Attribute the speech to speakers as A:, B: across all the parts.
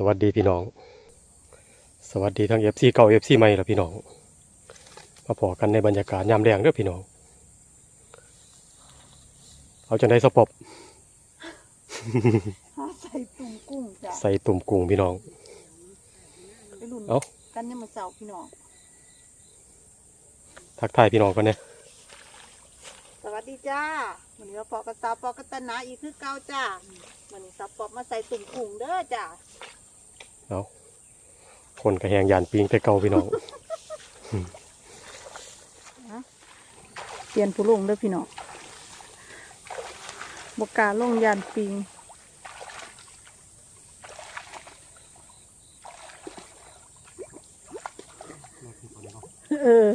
A: สวัสดีพี่น้อง สวัสดีทั้งเอฟซีเก่าเอฟซีใหม่ละพี่น้อง มาพอกันในบรรยากาศยามแดงเด้อพี่น้อง เอาจังได้สปอบ
B: หาใส่ตุ่มกุ้งจ้ะ
A: ใส่ตุ่มกุ้งพี่น้อง
B: ไปรุ่น
A: เอ้า
B: กันเนี่ยามมาเสาร์พี่น้อง
A: ทักทายพี่น้องกันเนี่ย
B: สวัสดีจ้าวันนี้เราปอกกระสาวปอกกระตนาอีกคือเก่าจ้าวันนี้สาวปอกมาใส่ตุ่มกุ้งเด้อจ้า
A: เนาคนกระแหงยานปิงแต่เก่าพี่น้อง
B: เปลี่ยนผู้ลงเด้อพี่น้องบกล้าลงยานปิงเออ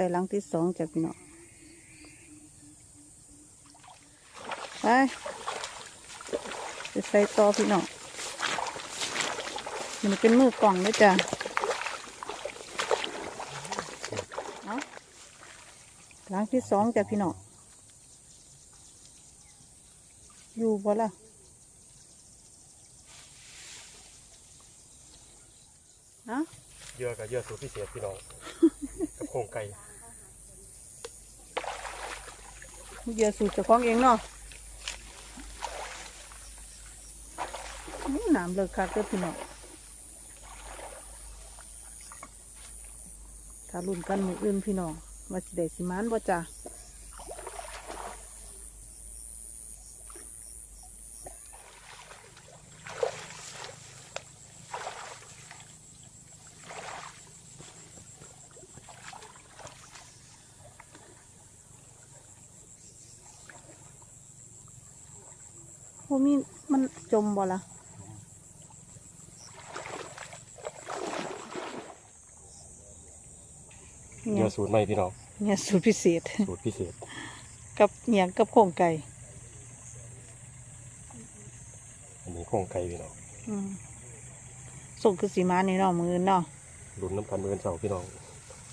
B: ส่หลังที่สองจ้ะพี่น้องไปจะใส่ต่อพี่น้องมันเป็นมือกล่องด้วยจ้ะหลังที่สองจ้ะพี่น้องอยู่บ่ล่ะเนาะ
A: เยอะกับเยอะสูตรพิเศษพี่น้องกับโครงไก่
B: เหยื่อสูตรเจ้าของเองเนาะอื้อน้ำเลิกคักเด้อพี่น้องถ้ารุ่นกันมืออื่นพี่น้องว่าสิได้สิมานบ่จ้ะ โอ้มีมันจมบ่ล่ะ
A: เย
B: เนี่ย
A: อะสูตรใหม่พี่น้อง
B: เนี่ยสูตรพิเศษ
A: สูตรพิเศษ
B: กับเนียงกับโครงไก่
A: อันนี้โครงไก่พี่น้อง
B: อืมส่งคือสีมาในเนาะมืออนเนาะ
A: รุ่นน้ำกันเมือนเสาพี่น้อง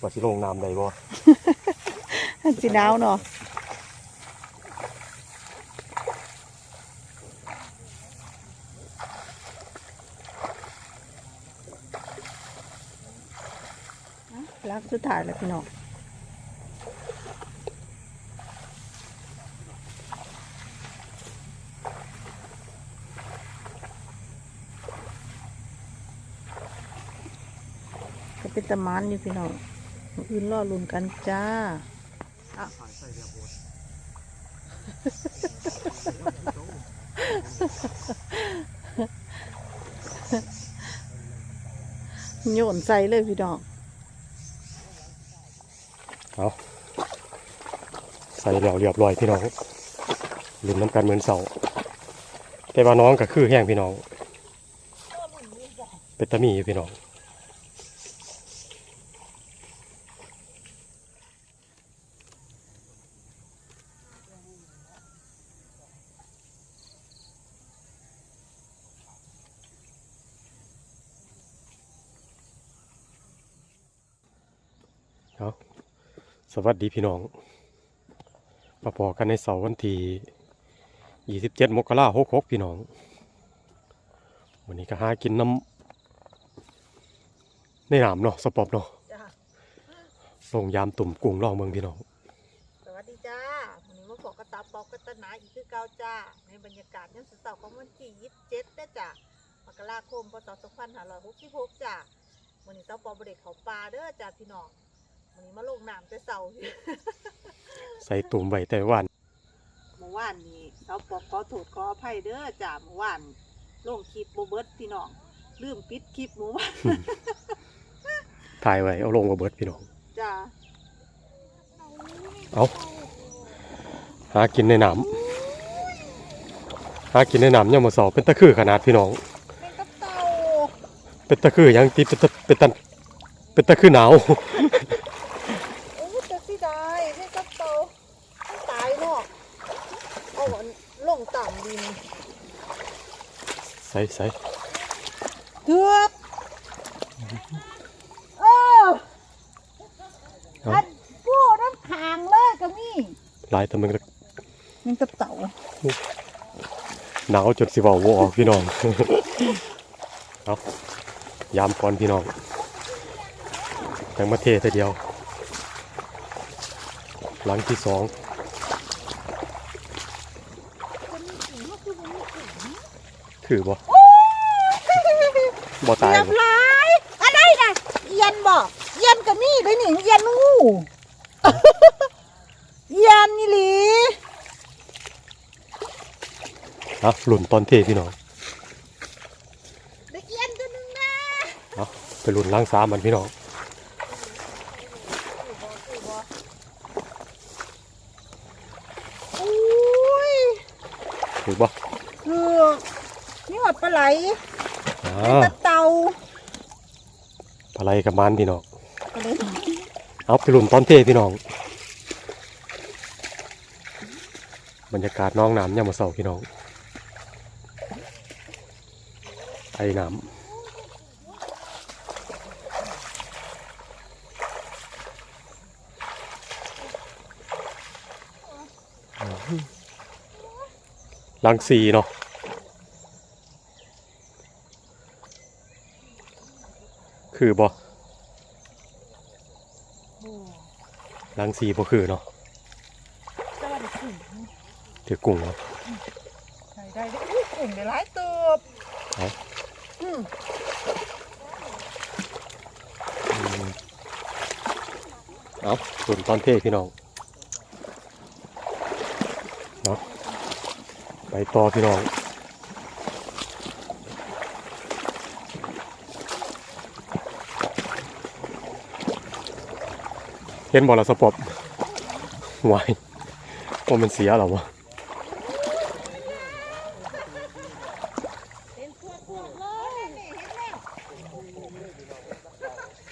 A: ว่าสิลงน้ำใดบ่
B: สีดาวเนาะรัก สุดท้ายแล้วพี่น้องก็เป็นตะมันนี่พี่น้องมื้ออื่นรอลุ่นกันจ้าโยนใส่เลยพี่น้อง
A: เอาใส่แล้วเรียบร้อยพี่น้องรุ่นน้ำกันเหมือนเสาแต่ว่าน้องก็คือแห้งพี่น้อง เป็นตะมีอยู่พี่น้อง สวัสดีพี่น้องมาพอกันในเสาร์วันที่ 27 มกราคม66 พี่น้อง วันนี้ก็หากินน้ำในน้ำเนาะสปอบเนาะ
B: จ้า
A: ลงยามตุ่มกุ้งล่องเมืองพี่น้อง
B: สวัสดีจ้าวันนี้มาขอกระตาปอกกระตาหนาอีกคือเก่าจ้า ในบรรยากาศยามเสาร์ของวันที่ยี่สิบเจ็ดได้อจ้ามกราคมพศสองพันห้าร้อยหกสิบหกจ้าวันนี้เสาปอบเด็กเขาปลาเด้อจ้าพี่น้อง วันนี้มาลงน้ำแต่เสาร์
A: ใส่ตุ่มไว้แต่ว่าน
B: เมื่อวานนี้เสาปอบขอโทษขออภัยเด้อจ้าเมื่อวานลงคลิปโบเบิร์ตพี่น้องลืมปิดคลิปเมื่อวาน
A: ถ่ายไว้เอาลงมาเบิดพี่น้อง
B: จ้า
A: เอาหากินในน้ำหากินในน้ำยังมาสอบเป็นตะคือขนาดพี่น้อง
B: เป็นกับเต่า
A: เป็นตะคือหยังตีเป็นตะเป็นตะเป็นตะคือหนาว
B: โอ้จะสิได้เป็นกับเต่ามันตายเนาะเอาอันลงต่ำดิน
A: ใส่ใส่
B: เกือบเออ
A: เอา
B: อัน
A: หลายแต่มันก็
B: มันกระเต่า
A: หนาวจนสิเว้าบ่ออกพี่น้องเอายามก่อนพี่น้องจังมาเทแต่เดียว หลังที่สองถือบ่ บ่ตาย
B: เรียบ
A: บ่
B: ร้อยอะไรนะเอียนบอกเอียนกับนี่เลยนี่เอียนงูเอียนนี่หลี
A: อะหลุ่นตอนเทพี่น้อง
B: เด็กเอียนตัวหนึงนะ
A: เอาไปหลุ่นล้างสามมันพี่น้อง
B: อุ้ย
A: ถือบ่
B: คือนี่หอดปลาไหล
A: อ่า
B: ปลาเต่า
A: อะไรกับมันพี่น้อง
B: ปลาไหล
A: เอาไปหลุ่นตอนเทพี่น้อง บรรยากาศน้องน้ำยามมาเสาพี่น้อง ไอ้น้ำลังสีเนาะ คือบ่ลังสีบ่คือเนาะ
B: สวัสดีคุณ
A: ถือกุ้งเนาะ
B: ใส่ได้ได้อุ้ยอุ่นได้หลายตัว
A: เอา
B: อืม
A: อืมเอาส่วนตอนเทพี่น้องเนาะไปต่อพี่น้อง เห็นบอลสปอบวายว่ามันเสียหรอวะ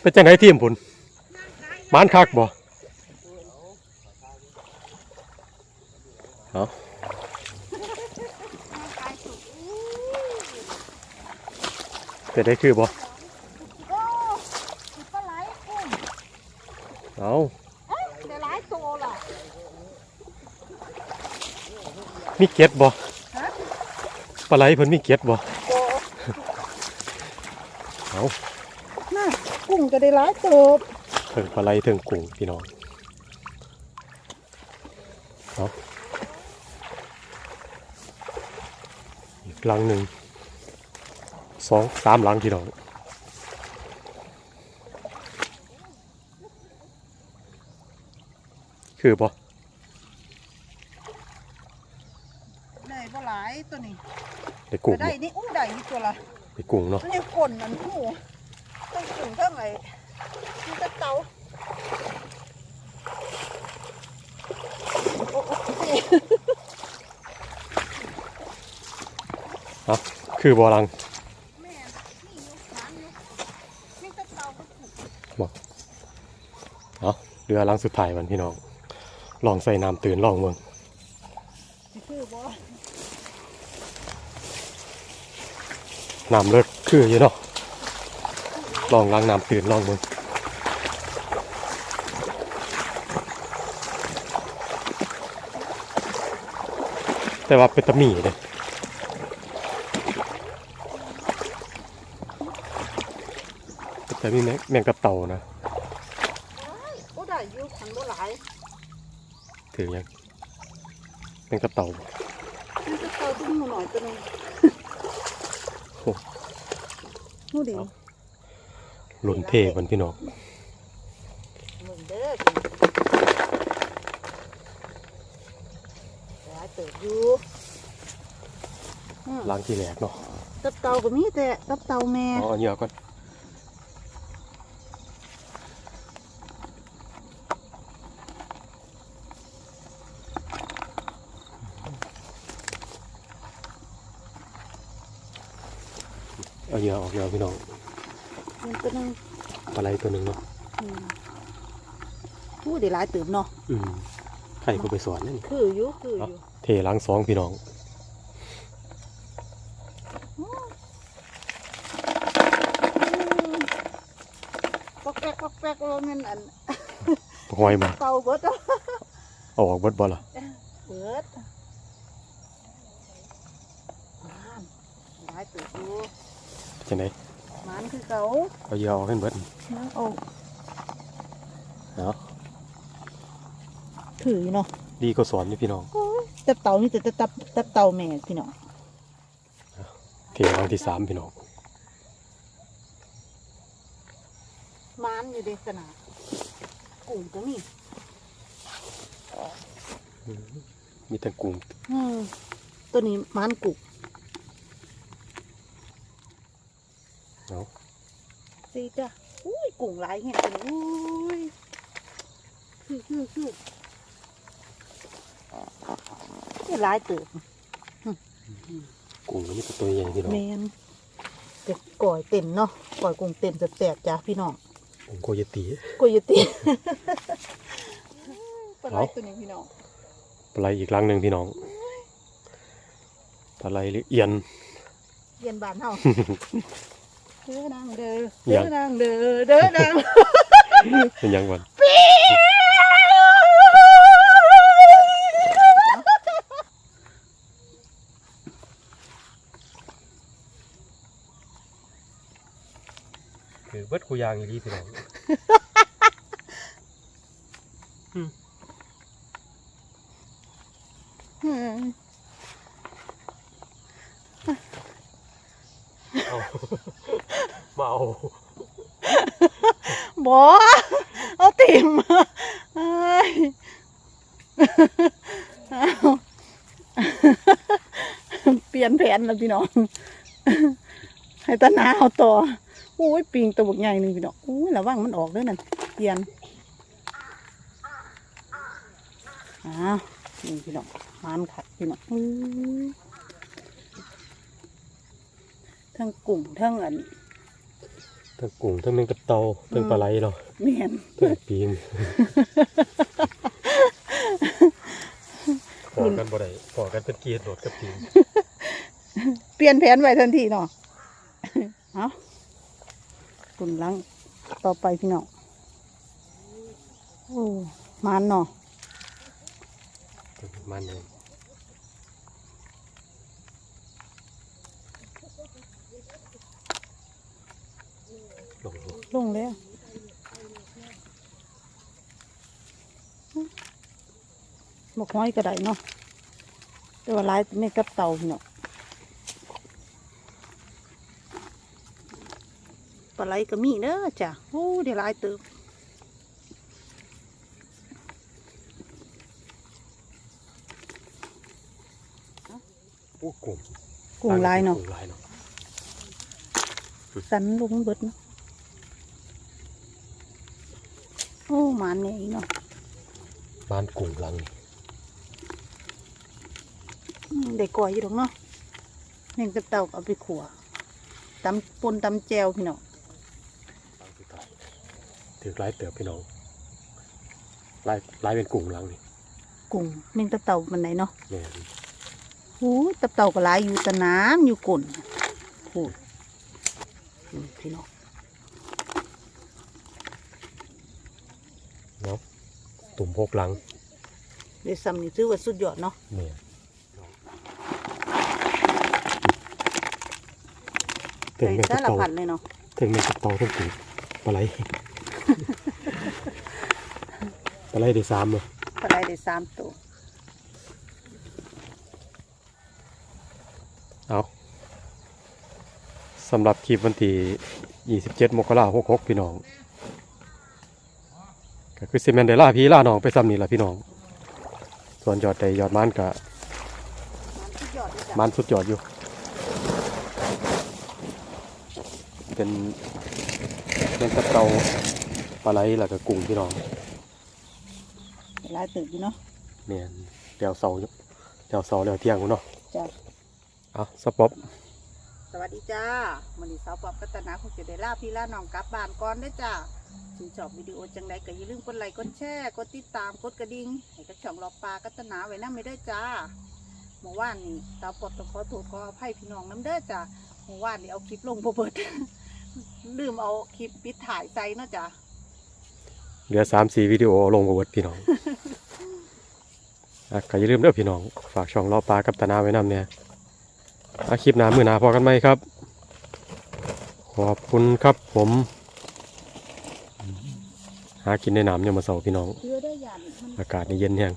B: เป็น
A: จังไดทีมพุ่นมานคักบ่เอาเป็นได้คือบ่
B: โอ้สิปลาไหลกุ้ง
A: เอา
B: เอ้ยได้หลายตัวล่ะ
A: มีเก็ดบ่
B: ฮะ
A: ปลาไหลเพิ่นมีเก็ดบ่
B: โอ้
A: เอา
B: น่ากุ้งก็ได้หลายตัว
A: เถิงปลาไหลเถิงกุ้งพี่น้องเอาอีกหลังหนึ่งสองสามหลังพี่น้อง คือบ่
B: ได้บ่หลายตัวนี้
A: ได้กุ้ง
B: ได้
A: บ่
B: นี่อู้ได้นี่ตัวละ
A: ได้กุ้งเนาะ
B: มันยังก่นมันหูต้องถึงเท่าไหร่ที่ตะเตาโอ้โหนี่
A: เอาคือบ่หลัง
B: แม่นี่อยู่หางอยู่นี่ตะเตาก็ถูก
A: เอาเรือหลังสุดท้ายมันพี่น้อง ลองใส่น้ำตื่นลองเมือง
B: น้ำ
A: เลิกคืออยู่เนาะลองล้างน้ำตื่นลองเมืองแต่ว่าเป็นตะมี่เลยแต่มีแมงกระเต่านะ
B: โอ้ได้อยู่ขันบ่หลาย
A: ถือยังแมงกระเต่าบ่
B: นี่ตะเตาตุ้มหน่อยตัวหนึง
A: โอ้
B: หูดิ
A: หลุนเทมันพี่น้อง
B: มึงเด้อหลายเติบอยู่อืม
A: ล้างที่แรกเนาะ
B: ตับเตาก็มีแต่ตับเตาแม่
A: เอาเอาเหยื่อก่อน เหยื่อออกแล้วพี่น้อง
B: มันก็นั่ง
A: ปลาไหลตัวหนึ่งเนาะ
B: พูดได้หลายเติมเนาะ
A: อืมใครก็ไปสอนนี่
B: คืออยู่คืออยู่
A: เทล้างสองพี่น้อง
B: ปอกแป๊กปอกแป๊กว่ามันอัน
A: หอยมา
B: เตาบดเอา
A: ออกบดบ่ล่ะ
B: เบิดหลายติมอยู่
A: จังได
B: มันคือเขา
A: เอาเหยื่อออกให้เบิด
B: น้ำเอา
A: เนาะ
B: ถือเนาะ
A: ดีก็สอนนี่พี่น้อง
B: โอ้ยตับเต่านี่แต่ตับตับเต่าแม่พี่น้อง
A: เทครั้งที่สามพี่น้อง
B: มันอยู่ในสนามกุ้งก็มี
A: มีแต่กุ้ง
B: อืมตัวนี้มันกุก
A: เนาะ
B: สิจ้ะอุ้ยกุ้งหลายเห็นกันอุ้ยคือคือคือนี่หลายเติบ
A: กุ้งก็มีแต่ตัวใหญ่พี่น้อง
B: แมนเด็กก่อยเต็มเนาะก่อยกุ้งเต็มแสบๆจ้ะพี่น้อง
A: กุ้งโคโยติ
B: กุยตีปลาไหล
A: เอ้า
B: ตัวนี้พี่น้อง
A: ปลาไหลอีกครั้งหนึ่งพี่น้องปลาไหลหรือเอียน
B: เย็นบานเฮา เด้อนางเด้อ
A: ยั
B: เด้องนางเด้อเด้อนาง
A: เป็นยังวันคือเบิดคูยางอีรีพี่น้อง
B: อืม
A: เอามา เอา
B: บ่เอาติ่มเอ้ยเอาเปลี่ยนแผนแล้วพี่น้อง ให้ตาหนาเอาต่อโอ้ยปิงตัวบกใหญ่หนึ่งพี่น้องโอ้ยระวังมันออกเด้วยนั่นเปลี่ยนอ้าวนี่พี่น้องมันขัดพี่น้องทั้งกุ้งทั้งอัน
A: ทั้งกุ้งทั้งแมงกะเตาทั้งปลาไหลเนาะ
B: เมียน
A: ทั้งปีงพอกันบ่ได้พอกันเป็นเกียร์โดดกับปีง
B: เปลี่ยนแผนไว้ทันทีเนาะเอากุนหลังต่อไปพี่น้องโอ้มันเนาะ
A: มันเลย ลง
B: ลงแล้วหมกห้อยก็ได้เนาะแต่ว่าหลายไม่กับเต่าพี่น้องปลาไหลก็มีเด้อจ้ะโอ้เดี๋ยวหลายเติบ
A: โอ้กุ้ง
B: กุ้งหลายเนาะ
A: กุ้งหลายเนาะ
B: สันลงเบิดเนาะ โอ้หมันเนี่ยอีเนาะ
A: บ้านกุ้งหลังนี่
B: อืมได้ก่อยอยู่ดอกเนาะเม่งกับเต่าก็เอาไปขัวตำปนตำแจวพี่น้อง
A: หลังสุดท้ายถือหลายเติบพี่น้องหลายหลายเป็นกุ้งหลังนี่
B: กุ้งเม่งกับเต่ามันไหนเนาะ
A: แม่น
B: โอ้ยตับเต่าก็หลายอยู่แตะน้ำอยู่ก่นโอ้ยอืมพี่น้อง
A: เนาะ ตุ่มพกหลัง
B: เดี๋ยวซ้ำนี่ถือว่าสุดยอดเนาะ
A: แม่นถึง
B: ใส่
A: แม่งก
B: สา
A: ระ
B: ร
A: เตา
B: พัดเลยเนาะ
A: ถึงแม่งกระเตาทั้งกุ้งปลาไหล ปลาไหลได้สามเลย
B: ปลาไหลได้สามตัว
A: เอาสำหรับคลิปวันที่ 27 มกราคม66 พี่น้อง ก็คือซีเมนเดล่าพี่ล่าน้องไปซ้ำนี่แหละพี่น้อง ส่วนยอดใดยอดมันก็
B: มันสุดยอดเลยจ้ะ
A: มันสุดยอดอยู่ เป็นเป็นกระเตาปลาไหลแล้วก็กุ้งพี่น้อง
B: หลายตื่นอยู่เนาะ
A: เนี่ยเดี๋ยวเสาอยู่เดี๋ยวเสาเดี๋ยวเที่ยงกูเนาะ
B: จ้ะ
A: เอาสป๊อป
B: สวัสดีจ้ามันนี้สาวปอบกัตนาคงจะได้ลาพี่ล่าน้องกลับบ้านก่อนเด้จ้าถึงชอบวิดีโอจังใดก็อย่าลืมกดไลค์กดแชร์กดติดตามกดกระดิ่งให้กับช่องรอปลากัตนาไว้นั่ไม่ได้จ้าเมื่อวานนี้สาวปอบต้องขอโทษขออภัยพี่น้องน้ำเด้อจ้าเมื่อวานนี้เอาคลิปลงบ่เบิดลืมเอาคลิปปิดถ่ายใส่เนาะจ้า
A: เหลือสามสี่วิดีโอลงมาเบิดพี่น้องอะก็อย่าลืมเด้อพี่น้อง ฝากช่องรอปลากัตนาไว้นำเนี่ย อาคลิปหนามือหนาพอกันไหมครับ ขอบคุณครับผม หากินในน้ำยามมาเสาพี่น้อง
B: อา
A: กาศในเย็นแห้ง